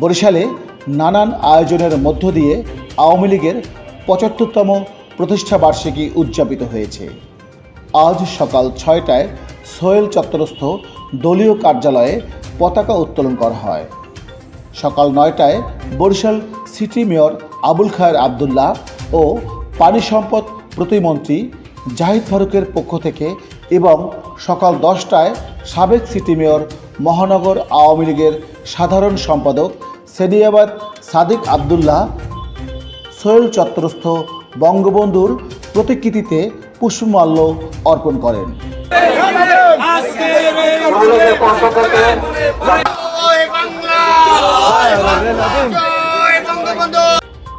বরিশালে নানান আয়োজনের মধ্য দিয়ে আওয়ামী লীগের পঁচাত্তরতম প্রতিষ্ঠা বার্ষিকী উদযাপিত হয়েছে। আজ সকাল ছয়টায় সোহেল চত্বরস্থ দলীয় কার্যালয়ে পতাকা উত্তোলন করা হয়। সকাল নয়টায় বরিশাল সিটি মেয়র আবুল খায়ের আবদুল্লাহ ও পানি সম্পদ প্রতিমন্ত্রী জাহিদ ফারুকের পক্ষ থেকে এবং সকাল দশটায় সাবেক সিটি মেয়র মহানগর আওয়ামী লীগের সাধারণ সম্পাদক সেদিয়াবাদ সাদিক আবদুল্লাহ, সোহেল চত্বরস্থ বঙ্গবন্ধুর প্রতিকৃতিতে পুষ্পমাল্য অর্পণ করেন।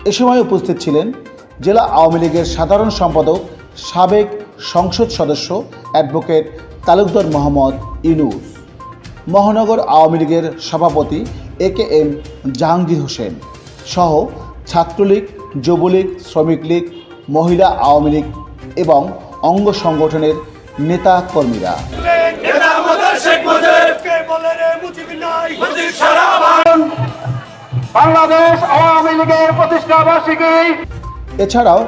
এ সময় উপস্থিত ছিলেন জেলা আওয়ামী লীগের সাধারণ সম্পাদক, সাবেক সংসদ সদস্য অ্যাডভোকেট তালুকদার মোহাম্মদ ইনুস। মহানগর আওয়ামী লীগের সভাপতি A K M Jahangir Hossain সহ ছাত্রলীগ যুবলীগ শ্রমিক লীগ মহিলা আওয়ামী লীগ এবং অঙ্গ সংগঠনের নেতা কর্মীরা বাংলাদেশ। আওয়ামী লীগের প্রতিষ্ঠা বার্ষিকী এছাড়াও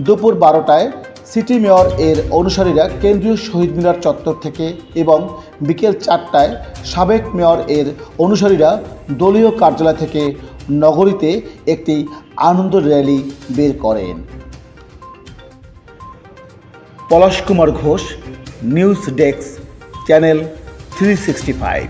দুপুর বারোটায় সিটি মেয়র এর অনুসারীরা কেন্দ্রীয় শহীদ মিনার চত্বর থেকে এবং বিকেল চারটায় সাবেক মেয়র এর অনুসারীরা দলীয় কার্যালয় থেকে নগরীতে একটি আনন্দ র্যালি বের করেন। Palash Kumar Ghosh, news desk, channel three sixty five